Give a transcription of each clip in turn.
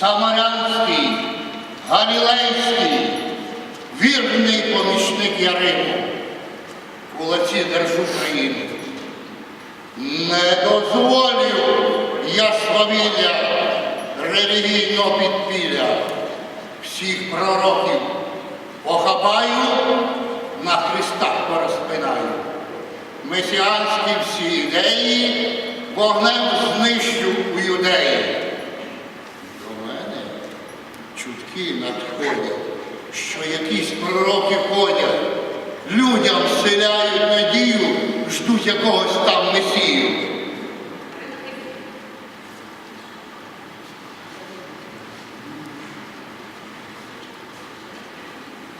Самарянський, Галілейський, вірний помічник Яриmu, кулаці держу. Не дозволю я свавілля релігійного підпілля. Всіх пророків похапаю, на хрестах порозпинаю. Месіанські всі ідеї вогнем знищу у юдеї. До мене чутки надходять, що якісь пророки ходять, людям вселяють надію, ждуть якогось там месію.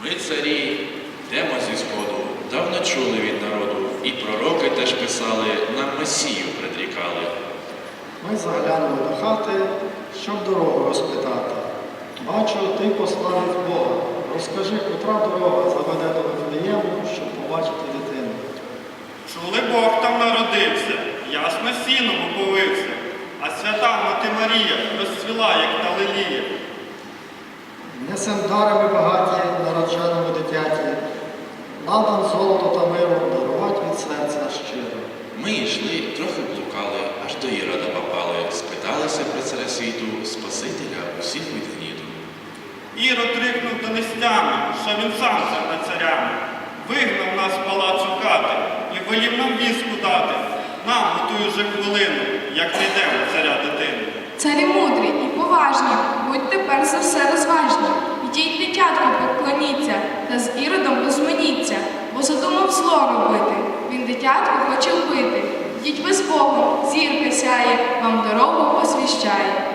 Ми, царі, йдемо зі сходу, давно чули від народу, і пророки теж писали, нам Месію предрікали. Ми заглянули до хати, щоб дорогу розпитати. Бачу, ти послав від Бога. Розкажи, котра дорога заведе до Вифлеєму, щоб побачити дитину. Чули Бог там народився, ясно сіном оповився, а свята Мати Марія розцвіла, як та лилія. Несем дарами багаті народженому дитяті, надан золото та миру дарувати від серця щиро. Ми йшли, трохи блукали, аж до Ірода попали, спиталися про царя світу, Спасителя усіх від гніду. Ірод рикнув донестями, що він сам над царями. Вигнав нас з палацу хати і волів нам віску дати. Нам готуй уже хвилину, як не йдемо царя дитину. Царі мудрі і поважні, будьте перш за все розважні. Ідіть дитятку поклоніться, та з іродом розманіться, бо задумав зло робити. Він дитятку хоче вбити. Ідіть ви з Богом, зірка сяє, вам дорогу освіщає.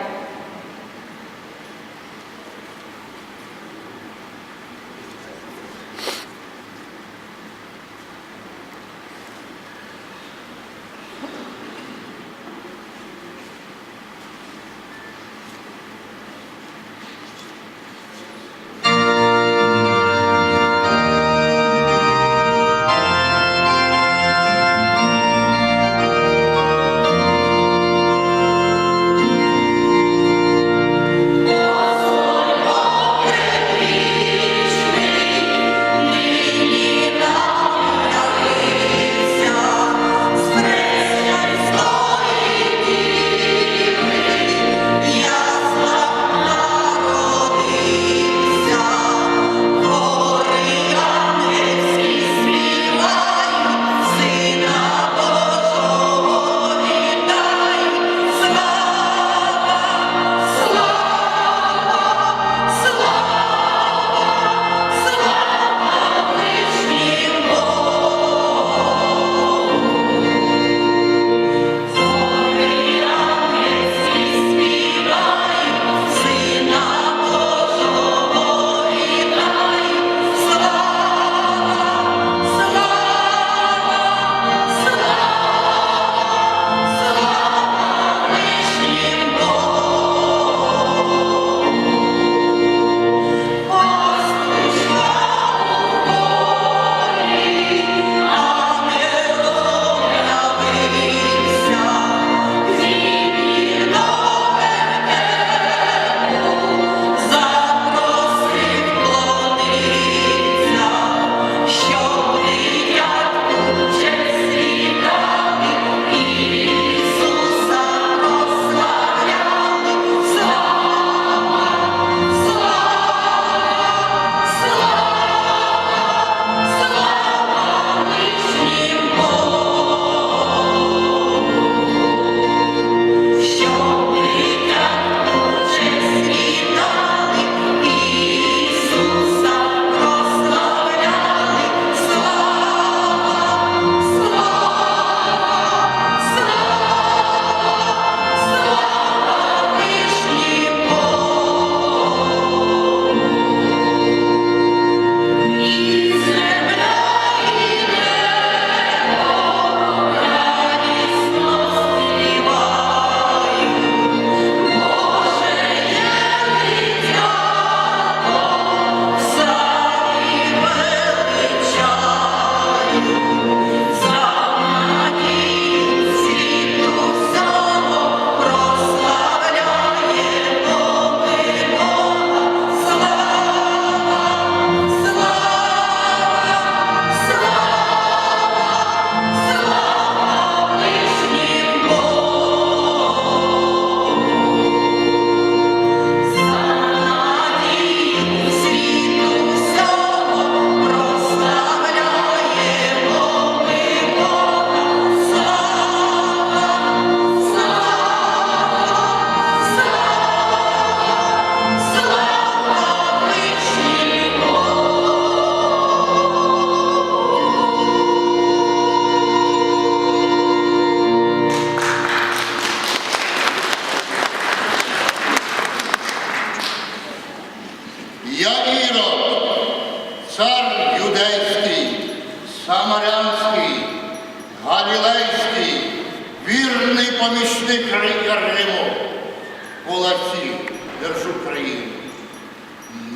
Кулаці, держу країну.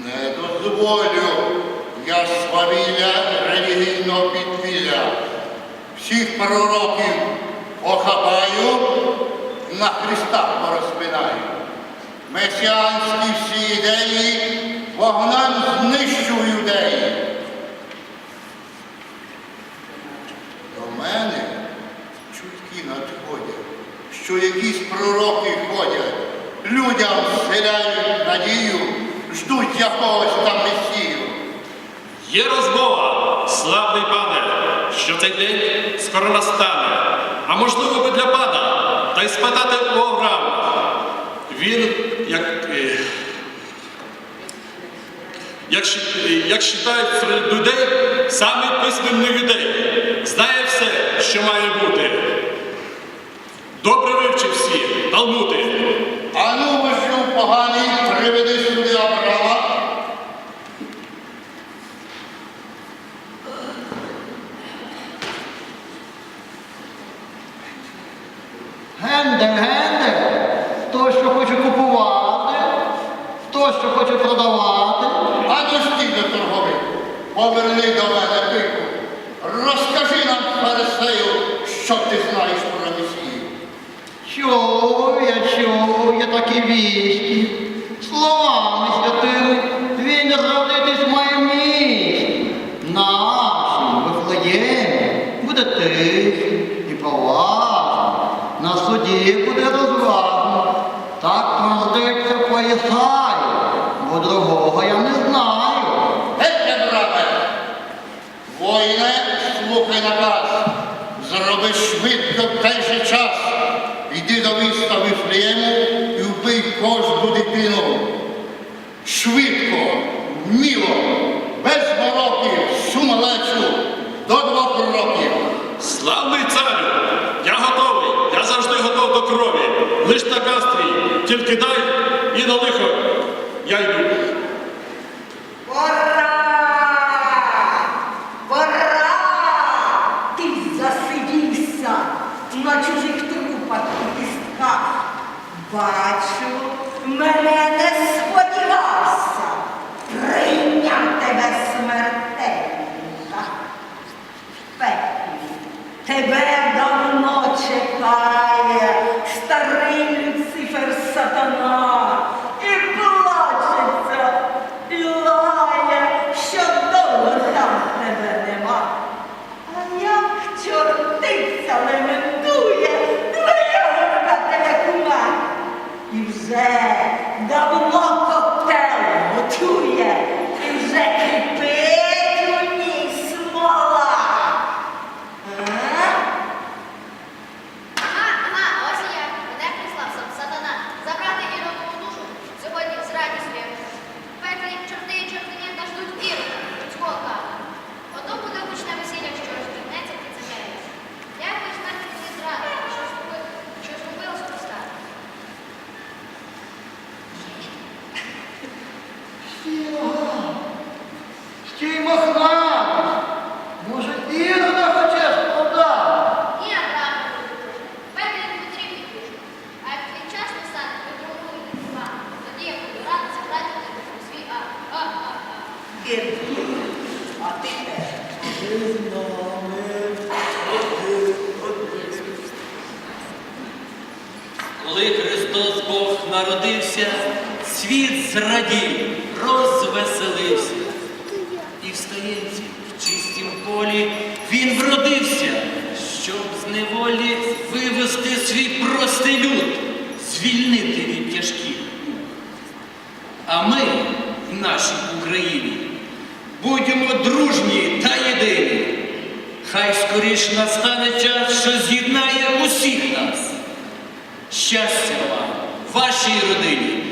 Не дозволю я свавілля релігійного підпілля. Всіх пророків охапаю, на Христа порозпинаю. Месіанські всі ідеї вогнем знищу юдеї. До мене чутки надходять, що якісь пророки ходять, людям вселяють надію, ждуть якогось там месію. Є розмова, славний пане, що цей день скоро настане. А можливо би для пана, та й спитати у Авраама. Він, як, е, як, як вважають серед людей, самий письменний людей. Знає все, що має бути. Добре вивчив всі, талмуди. А ну, вижив поганий, приведи сюди Авраама. Генде, генде, хто що хоче купувати, хто що хоче продавати. А ну стій торговий, поверни до мене пику. Розкажи нам, фарисею, що ти знаєш про Месію. Чув я, чув такі вісті, словами святими, він родитись має місті. Нашим Вифлеємі буде тихий і поважний, на суді буде розважно. Так твердиться по Ісаї, бо другого я не знаю. Геть, брате! Воїне, слухай наказ. Зроби швидко в лихо. Я йду. Пора! Пора! Ти засидівся на чужих трупах і кістках. Бачу, мене не сподівався. Прийняв тебе смертельника. Пеклі, тебе давно чекає старий Люцифер сатана і плачеться, і лає, що довго там тебе нема. А як чортиця лементує, твоя рука тебе кума. І вже давно коктейл готує, і вже кипить у ній смола. А? Ага, ага, ось і я. Мене прислав сам сатана. Забрати Іронову душу. Сьогодні з радістю я кажу. В Пеклі чорти і чортенята ждуть Ірода, людського кара. Ото буде гучне весілля, що розбігнеться під землею. Дякую смерті мені зради, що згубив, що згубила з Христа. Ще й мохнатий. Може, ірода хочеш продати? Ні, правда, в Пеклі не потрібні душі. А як твій час настане, то другу і два. Тоді я буду рада забрати тебе у свій ад. А-а-а. Коли Христос Бог народився, світ зрадів, розвеселився. І в стаєнці, в чистім полі він вродився, щоб з неволі вивести свій простий люд, звільнити від тяжких. мук. А ми в нашій Україні будемо дружні та єдині. Хай скоріш настане час, що з'єднає усіх нас. Щастя вам, вашій родині,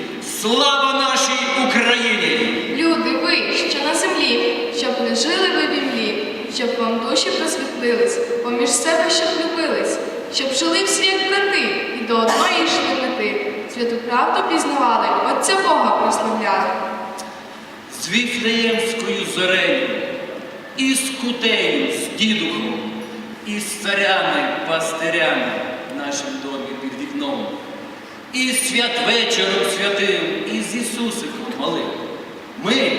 слава нашій Україні! Люди, ви, що на землі, щоб не жили ви в імлі, щоб вам душі просвітлились, поміж себе щоб любились, щоб жили всі як брати, і до одної йшли мети, святу правду пізнавали, Отця Бога прославляли. З Віфлеємською зорею і з кутею, з дідухом, і з царями, пастирями в нашому домі під вікном, і святвечором святим, і з Ісусиком малим. Ми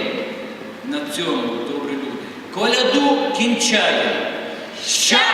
на цьому, добрі люди, коляду кінчаємо. Щастя!